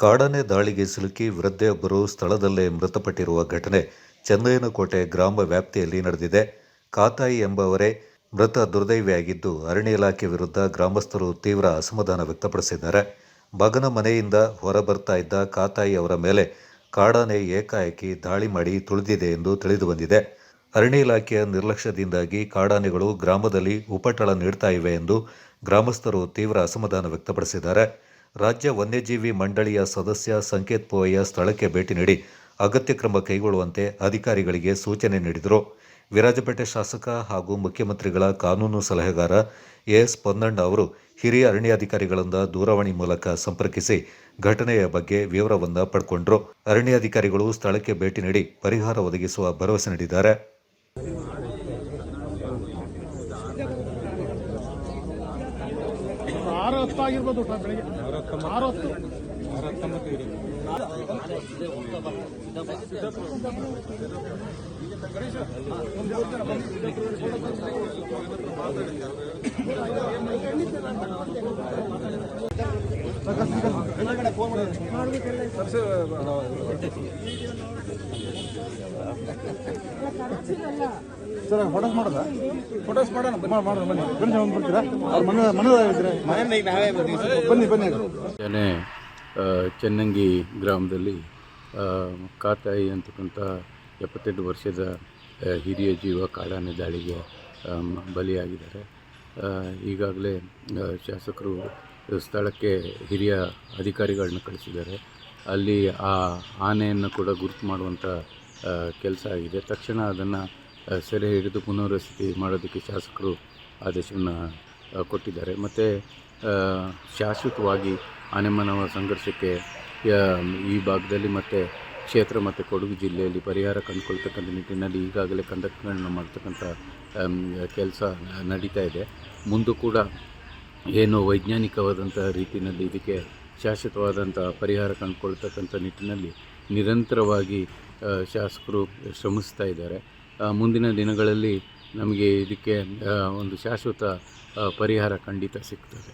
ಕಾಡಾನೆ ದಾಳಿಗೆ ಸಿಲುಕಿ ವೃದ್ಧೆಯೊಬ್ಬರು ಸ್ಥಳದಲ್ಲೇ ಮೃತಪಟ್ಟಿರುವ ಘಟನೆ ಚಂದಯ್ಯನಕೋಟೆ ಗ್ರಾಮ ವ್ಯಾಪ್ತಿಯಲ್ಲಿ ನಡೆದಿದೆ. ಕಾತಾಯಿ ಎಂಬವರೇ ಮೃತ ದುರ್ದೈವಿಯಾಗಿದ್ದು ಅರಣ್ಯ ಇಲಾಖೆ ವಿರುದ್ಧ ಗ್ರಾಮಸ್ಥರು ತೀವ್ರ ಅಸಮಾಧಾನ ವ್ಯಕ್ತಪಡಿಸಿದ್ದಾರೆ. ಮಗನ ಮನೆಯಿಂದ ಹೊರಬರ್ತಾ ಇದ್ದ ಕಾತಾಯಿ ಅವರ ಮೇಲೆ ಕಾಡಾನೆ ಏಕಾಏಕಿ ದಾಳಿ ಮಾಡಿ ತುಳಿದಿದೆ ಎಂದು ತಿಳಿದು ಬಂದಿದೆ. ಅರಣ್ಯ ಇಲಾಖೆಯ ನಿರ್ಲಕ್ಷ್ಯದಿಂದಾಗಿ ಕಾಡಾನೆಗಳು ಗ್ರಾಮದಲ್ಲಿ ಉಪಟಳ ನೀಡ್ತಾ ಇವೆ ಎಂದು ಗ್ರಾಮಸ್ಥರು ತೀವ್ರ ಅಸಮಾಧಾನ ವ್ಯಕ್ತಪಡಿಸಿದ್ದಾರೆ. ರಾಜ್ಯ ವನ್ಯಜೀವಿ ಮಂಡಳಿಯ ಸದಸ್ಯ ಸಂಕೇತ್ ಪೋಯ ಸ್ಥಳಕ್ಕೆ ಭೇಟಿ ನೀಡಿ ಅಗತ್ಯ ಕ್ರಮ ಕೈಗೊಳ್ಳುವಂತೆ ಅಧಿಕಾರಿಗಳಿಗೆ ಸೂಚನೆ ನೀಡಿದರು. ವಿರಾಜಪೇಟೆ ಶಾಸಕ ಹಾಗೂ ಮುಖ್ಯಮಂತ್ರಿಗಳ ಕಾನೂನು ಸಲಹೆಗಾರ ಎಸ್ ಪೊನ್ನಣ್ಣ ಅವರು ಹಿರಿಯ ಅರಣ್ಯಾಧಿಕಾರಿಗಳಿಂದ ದೂರವಾಣಿ ಮೂಲಕ ಸಂಪರ್ಕಿಸಿ ಘಟನೆಯ ಬಗ್ಗೆ ವಿವರವನ್ನು ಪಡ್ಕೊಂಡರು. ಅರಣ್ಯಾಧಿಕಾರಿಗಳು ಸ್ಥಳಕ್ಕೆ ಭೇಟಿ ನೀಡಿ ಪರಿಹಾರ ಒದಗಿಸುವ ಭರವಸೆ ನೀಡಿದ್ದಾರೆ. ಆರು ಹತ್ತು ಆಗಿರ್ಬೋದು ಬೆಳಿಗ್ಗೆ? ಆರು ಹತ್ತು ಸರ್ ಫೋಟೋಸ್ ಮಾಡೋದಾ? ಫೋಟೋಸ್ ಮಾಡೋಣ ಮಾಡೋಣ ಬನ್ನಿ. ಬರ್ತೀರಾ? ಅವ್ರ ಮನೆ ಮನೆಯಲ್ಲಿದ್ರೆ ಬನ್ನಿ ಚೆನ್ನಂಗಿ ಗ್ರಾಮದಲ್ಲಿ ಕಾತಾಯಿ ಅಂತಕ್ಕಂಥ ಎಪ್ಪತ್ತೆಂಟು ವರ್ಷದ ಹಿರಿಯ ಜೀವ ಕಾಡಾನೆ ದಾಳಿಗೆ ಬಲಿಯಾಗಿದ್ದಾರೆ. ಈಗಾಗಲೇ ಶಾಸಕರು ಸ್ಥಳಕ್ಕೆ ಹಿರಿಯ ಅಧಿಕಾರಿಗಳನ್ನ ಕಳಿಸಿದ್ದಾರೆ. ಅಲ್ಲಿ ಆ ಆನೆಯನ್ನು ಕೂಡ ಗುರುತು ಮಾಡುವಂಥ ಕೆಲಸ ಆಗಿದೆ. ತಕ್ಷಣ ಅದನ್ನು ಸೆರೆ ಹಿಡಿದು ಪುನರ್ವಸತಿ ಮಾಡೋದಕ್ಕೆ ಶಾಸಕರು ಆದೇಶವನ್ನು ಕೊಟ್ಟಿದ್ದಾರೆ. ಮತ್ತು ಶಾಶ್ವತವಾಗಿ ಆನೆಮ್ಮನವರ ಸಂಘರ್ಷಕ್ಕೆ ಈ ಭಾಗದಲ್ಲಿ ಮತ್ತು ಕ್ಷೇತ್ರ ಮತ್ತು ಕೊಡಗು ಜಿಲ್ಲೆಯಲ್ಲಿ ಪರಿಹಾರ ಕಂಡುಕೊಳ್ತಕ್ಕಂಥ ನಿಟ್ಟಿನಲ್ಲಿ ಈಗಾಗಲೇ ಕಂದಕಗಳನ್ನು ಮಾಡ್ತಕ್ಕಂಥ ಕೆಲಸ ನಡೀತಾ ಇದೆ. ಮುಂದೂ ಕೂಡ ಏನು ವೈಜ್ಞಾನಿಕವಾದಂಥ ರೀತಿಯಲ್ಲಿ ಇದಕ್ಕೆ ಶಾಶ್ವತವಾದಂಥ ಪರಿಹಾರ ಕಂಡುಕೊಳ್ತಕ್ಕಂಥ ನಿಟ್ಟಿನಲ್ಲಿ ನಿರಂತರವಾಗಿ ಶಾಸಕರು ಶ್ರಮಿಸ್ತಾ ಇದ್ದಾರೆ. ಮುಂದಿನ ದಿನಗಳಲ್ಲಿ ನಮಗೆ ಇದಕ್ಕೆ ಒಂದು ಶಾಶ್ವತ ಪರಿಹಾರ ಖಂಡಿತ ಸಿಗ್ತದೆ.